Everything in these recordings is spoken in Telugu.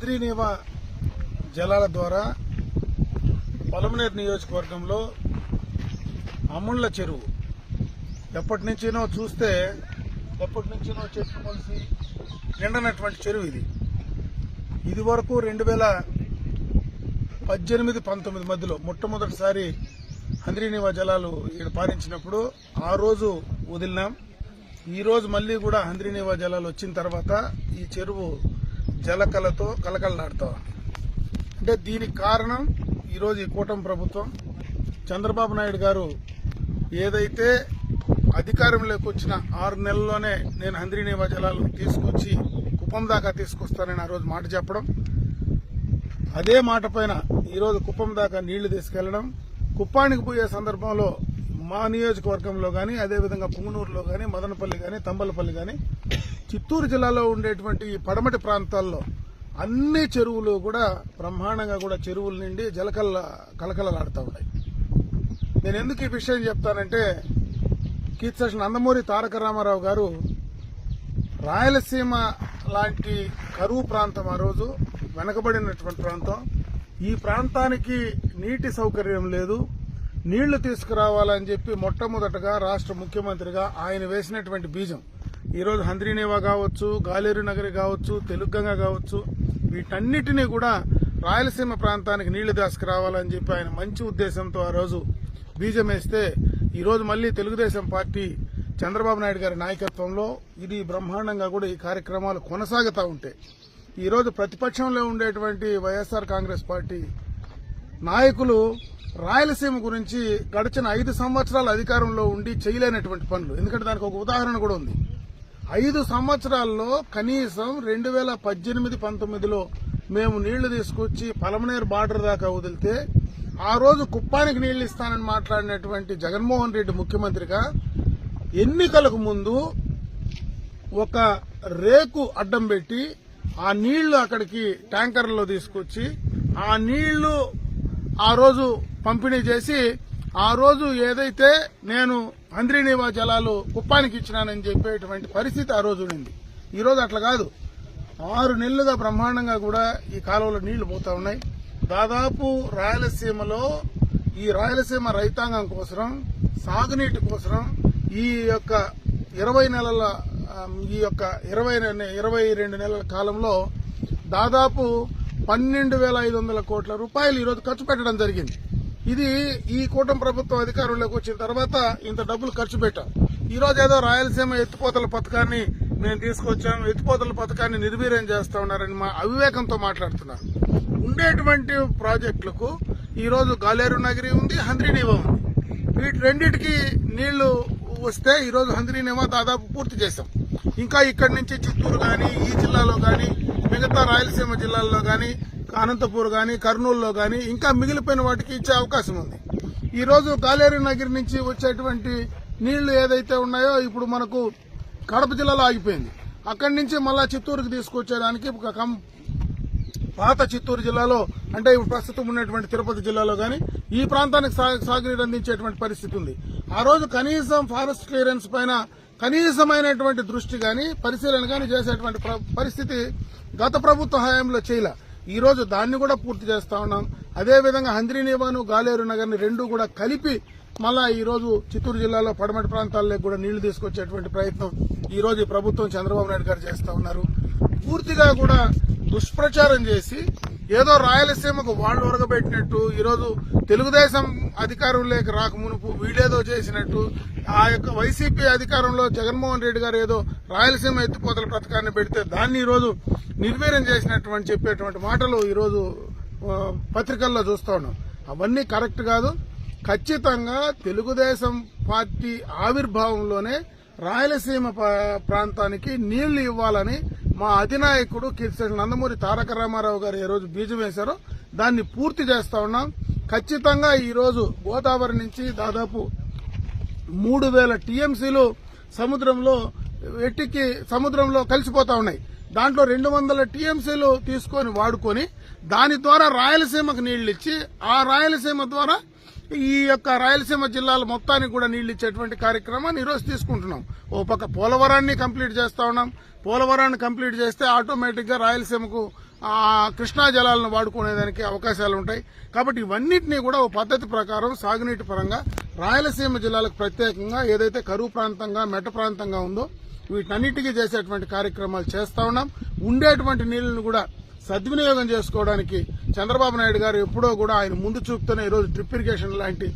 హంద్రీనేవ జలాల ద్వారా పొలంనేరు నియోజకవర్గంలో అముళ్ళ చెరువు. ఎప్పటి నుంచినో చూస్తే ఎప్పటి నుంచినో చెట్లు మొలిసి నిండనటువంటి చెరువు ఇది. ఇది వరకు రెండు వేల పద్దెనిమిది పంతొమ్మిది మధ్యలో మొట్టమొదటిసారి హంద్రీనివ జలాలు ఇక్కడ పారించినప్పుడు ఆ రోజు వదిలినాం. ఈరోజు మళ్ళీ కూడా హంద్రీనివా జలాలు వచ్చిన తర్వాత ఈ చెరువు జలకలతో కలకలలాడుతా. అంటే దీనికి కారణం ఈరోజు ఈ కూటమి ప్రభుత్వం. చంద్రబాబు నాయుడు గారు ఏదైతే అధికారంలోకి వచ్చిన ఆరు నెలల్లోనే నేను హంద్రీనివా జలాలను తీసుకొచ్చి కుప్పం దాకా తీసుకొస్తానని ఆ రోజు మాట చెప్పడం. అదే మాట పైన ఈరోజు కుప్పం దాకా నీళ్ళు తీసుకెళ్ళడం. కుప్పానికి పోయే సందర్భంలో మా నియోజకవర్గంలో కానీ అదేవిధంగా పుంగనూరులో కానీ మదనపల్లి కానీ తంబలపల్లి కానీ చిత్తూరు జిల్లాలో ఉండేటువంటి ఈ పడమటి ప్రాంతాల్లో అన్ని చెరువులు కూడా బ్రహ్మాండంగా కూడా చెరువుల నుండి జలకల్ల కలకలలాడుతూ ఉన్నాయి. నేను ఎందుకు ఈ విషయం చెప్తానంటే కీర్తి నందమూరి తారక రామారావు గారు రాయలసీమ లాంటి కరువు ప్రాంతం ఆ రోజు వెనకబడినటువంటి ప్రాంతం. ఈ ప్రాంతానికి నీటి సౌకర్యం లేదు నీళ్ళు తీసుకురావాలని చెప్పి మొట్టమొదటగా రాష్ట్ర ముఖ్యమంత్రిగా ఆయన వేసినటువంటి బీజం. ఈరోజు హంద్రీనేవా కావచ్చు గాలేరు నగరి కావచ్చు తెలుగంగా కావచ్చు వీటన్నిటినీ కూడా రాయలసీమ ప్రాంతానికి నీళ్ళు దాసుకురావాలని చెప్పి ఆయన మంచి ఉద్దేశంతో ఆ రోజు బీజం వేస్తే ఈరోజు మళ్ళీ తెలుగుదేశం పార్టీ చంద్రబాబు నాయుడు గారి నాయకత్వంలో ఇది బ్రహ్మాండంగా కూడా ఈ కార్యక్రమాలు కొనసాగుతూ ఉంటాయి ఈరోజు ప్రతిపక్షంలో ఉండేటువంటి వైఎస్ఆర్ కాంగ్రెస్ పార్టీ నాయకులు రాయలసీమ గురించి గడిచిన ఐదు సంవత్సరాల అధికారంలో ఉండి చేయలేనటువంటి పనులు. ఎందుకంటే దానికి ఒక ఉదాహరణ కూడా ఉంది. ఐదు సంవత్సరాల్లో కనీసం రెండు వేల పద్దెనిమిది పంతొమ్మిదిలో మేము నీళ్ళు తీసుకొచ్చి పలమనేరు బార్డర్ దాకా వదిలితే ఆ రోజు కుప్పానికి నీళ్ళు ఇస్తానని మాట్లాడినటువంటి జగన్మోహన్ రెడ్డి ముఖ్యమంత్రిగా ఎన్నికలకు ముందు ఒక రేకు అడ్డం పెట్టి ఆ నీళ్ళు అక్కడికి ట్యాంకర్లో తీసుకొచ్చి ఆ నీళ్ళు ఆ రోజు పంపిణీ చేసి ఆ రోజు ఏదైతే నేను అంద్రీనివా జలాలు కుప్పానికి ఇచ్చినానని చెప్పేటువంటి పరిస్థితి ఆ రోజు ఉండింది. ఈ రోజు అట్లా కాదు. ఆరు నెలలుగా బ్రహ్మాండంగా కూడా ఈ కాలువలో నీళ్ళు పోతా ఉన్నాయి. దాదాపు రాయలసీమలో ఈ రాయలసీమ రైతాంగం కోసం సాగునీటి కోసం ఈ యొక్క ఇరవై నెలల ఈ యొక్క ఇరవై ఇరవై రెండు నెలల కాలంలో దాదాపు పన్నెండు వేల ఐదు వందల కోట్ల రూపాయలు ఈరోజు ఖర్చు పెట్టడం జరిగింది. ఇది ఈ కూటమి ప్రభుత్వం అధికారంలోకి వచ్చిన తర్వాత ఇంత డబ్బులు ఖర్చు పెట్టాం. ఈరోజు ఏదో రాయలసీమ ఎత్తిపోతల పథకాన్ని మేము తీసుకొచ్చాము ఎత్తిపోతల పథకాన్ని నిర్వీర్యం చేస్తా ఉన్నారని మా అవివేకంతో మాట్లాడుతున్నారు. ఉండేటువంటి ప్రాజెక్టులకు ఈరోజు గాలేరు నగరి ఉంది హంద్రీనీవా ఉంది. వీటి రెండింటికి నీళ్ళు వస్తే ఈరోజు రోజు హంద్రీనేమో దాదాపు పూర్తి చేశాం. ఇంకా ఇక్కడి నుంచి చిత్తూరు కానీ ఈ జిల్లాలో కానీ మిగతా రాయలసీమ జిల్లాల్లో కానీ అనంతపూర్ గాని కర్నూలులో గాని ఇంకా మిగిలిపోయిన వాటికి ఇచ్చే అవకాశం ఉంది. ఈ రోజు నగర్ నుంచి వచ్చేటువంటి నీళ్ళు ఏదైతే ఉన్నాయో ఇప్పుడు మనకు కడప జిల్లాలో ఆగిపోయింది. అక్కడి నుంచి మళ్ళా చిత్తూరుకి తీసుకొచ్చేదానికి ఒక కం పాత చిత్తూరు జిల్లాలో అంటే ఇప్పుడు ప్రస్తుతం ఉన్నటువంటి తిరుపతి జిల్లాలో గాని ఈ ప్రాంతానికి సాగునీరు అందించేటువంటి పరిస్థితి ఉంది. ఆ రోజు కనీసం ఫారెస్ట్ క్లియరెన్స్ పైన కనీసమైనటువంటి దృష్టి గాని పరిశీలన గాని చేసేటువంటి పరిస్థితి గత ప్రభుత్వ హయాంలో చేయలే. ఈరోజు దాన్ని కూడా పూర్తి చేస్తా ఉన్నాం. అదేవిధంగా హంద్రీనివాను గాలేరు నగర్ని రెండు కూడా కలిపి మళ్ళా ఈరోజు చిత్తూరు జిల్లాలో పడమటి ప్రాంతాల్లో కూడా నీళ్ళు తీసుకొచ్చేటువంటి ప్రయత్నం ఈరోజు ప్రభుత్వం చంద్రబాబు నాయుడు గారు చేస్తా ఉన్నారు. పూర్తిగా కూడా దుష్ప్రచారం చేసి ఏదో రాయలసీమకు వాళ్ళు ఉరగబెట్టినట్టు ఈరోజు తెలుగుదేశం అధికారంలోకి రాక మునుపు వీళ్ళేదో చేసినట్టు ఆ యొక్క వైసీపీ అధికారంలో జగన్మోహన్ రెడ్డి గారు ఏదో రాయలసీమ ఎత్తిపోతల పథకాన్ని పెడితే దాన్ని ఈరోజు నిర్వీర్యం చేసినటువంటి చెప్పేటువంటి మాటలు ఈరోజు పత్రికల్లో చూస్తా ఉన్నాం. అవన్నీ కరెక్ట్ కాదు. ఖచ్చితంగా తెలుగుదేశం పార్టీ ఆవిర్భావంలోనే రాయలసీమ ప్రాంతానికి నీళ్ళు ఇవ్వాలని మా అధినాయకుడు కీర్తి నందమూరి తారక రామారావు గారు ఏ రోజు బీజం వేశారో దాన్ని పూర్తి చేస్తా ఉన్నాం. ఖచ్చితంగా ఈ రోజు గోదావరి నుంచి దాదాపు మూడు వేల టీఎంసీలు సముద్రంలో ఎట్టికి సముద్రంలో కలిసిపోతా ఉన్నాయి. దాంట్లో రెండు వందల టీఎంసీలు తీసుకొని వాడుకొని దాని ద్వారా రాయలసీమకు నీళ్ళు ఇచ్చి ఆ రాయలసీమ ద్వారా ఈ యొక్క రాయలసీమ జిల్లాల మొత్తానికి కూడా నీళ్ళు ఇచ్చేటువంటి కార్యక్రమాన్ని ఈరోజు తీసుకుంటున్నాం. ఓ పక్క పోలవరాన్ని కంప్లీట్ చేస్తా ఉన్నాం. పోలవరాన్ని కంప్లీట్ చేస్తే ఆటోమేటిక్గా రాయలసీమకు కృష్ణా జలాలను వాడుకునేదానికి అవకాశాలు ఉంటాయి. కాబట్టి ఇవన్నింటినీ కూడా ఓ పద్ధతి ప్రకారం సాగునీటి పరంగా రాయలసీమ జిల్లాలకు ప్రత్యేకంగా ఏదైతే కరువు ప్రాంతంగా మెట్ట ప్రాంతంగా ఉందో వీటన్నిటికీ చేసేటువంటి కార్యక్రమాలు చేస్తా ఉన్నాం. ఉండేటువంటి నీళ్ళను కూడా సద్వినియోగం చేసుకోవడానికి చంద్రబాబు నాయుడు గారు ఎప్పుడో కూడా ఆయన ముందు చూపుతూనే ఈరోజు డ్రిప్ ఇరిగేషన్ లాంటి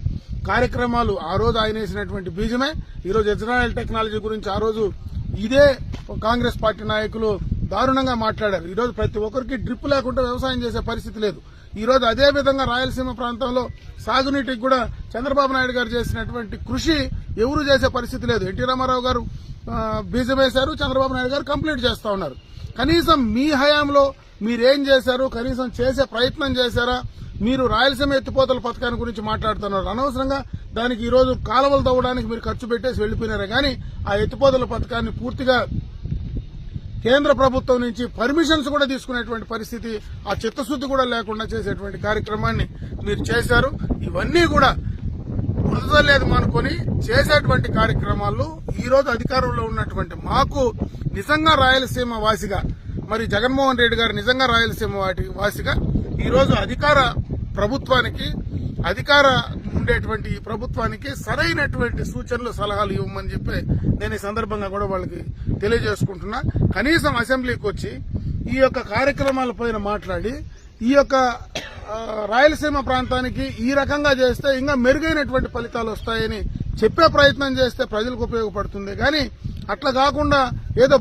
కార్యక్రమాలు ఆ రోజు ఆయన వేసినటువంటి బీజమే. ఈరోజు ఎథనాయిల్ టెక్నాలజీ గురించి ఆ రోజు ఇదే కాంగ్రెస్ పార్టీ నాయకులు దారుణంగా మాట్లాడారు. ఈరోజు ప్రతి ఒక్కరికి డ్రిప్ లేకుండా వ్యవసాయం చేసే పరిస్థితి లేదు. ఈరోజు అదేవిధంగా అదే విధంగా రాయలసీమ ప్రాంతంలో సాగునీటికి కూడా చంద్రబాబు నాయుడు గారు చేసినటువంటి కృషి ఎవరు చేసే పరిస్థితి లేదు. ఎన్టీ రామారావు గారు బీజం వేశారు చంద్రబాబు నాయుడు గారు కంప్లీట్ చేస్తూ ఉన్నారు. కనీసం మీ హయాంలో మీరేం చేశారు కనీసం చేసే ప్రయత్నం చేశారా? మీరు రాయలసీమ ఎత్తిపోతల పథకాన్ని గురించి మాట్లాడుతున్నారు. అనవసరంగా దానికి ఈరోజు కాలువలు తవ్వడానికి మీరు ఖర్చు పెట్టేసి వెళ్ళిపోయినారే కానీ ఆ ఎత్తిపోతల పథకాన్ని పూర్తిగా కేంద్ర ప్రభుత్వం నుంచి పర్మిషన్స్ కూడా తీసుకునేటువంటి పరిస్థితి ఆ చిత్తశుద్ధి కూడా లేకుండా చేసేటువంటి కార్యక్రమాన్ని మీరు చేశారు. ఇవన్నీ కూడా కుదరలేదు అనుకొని చేసేటువంటి కార్యక్రమాల్లో ఈ రోజు అధికారంలో ఉన్నటువంటి మాకు నిజంగా రాయలసీమ వాసిగా మరి జగన్మోహన్ రెడ్డి గారు నిజంగా రాయలసీమ వాటి వాసిగా ఈరోజు అధికార ప్రభుత్వానికి అధికార ఉండేటువంటి ఈ ప్రభుత్వానికి సరైనటువంటి సూచనలు సలహాలు ఇవ్వమని చెప్పి నేను ఈ సందర్భంగా కూడా వాళ్ళకి తెలియజేసుకుంటున్నా. కనీసం అసెంబ్లీకి వచ్చి ఈ యొక్క కార్యక్రమాలపైన మాట్లాడి ఈ యొక్క రాయలసీమ ప్రాంతానికి ఈ రకంగా చేస్తే ఇంకా మెరుగైనటువంటి ఫలితాలు వస్తాయని చెప్పే ప్రయత్నం చేస్తే ప్రజలకు ఉపయోగపడుతుంది. కానీ అట్లా కాకుండా ఏదో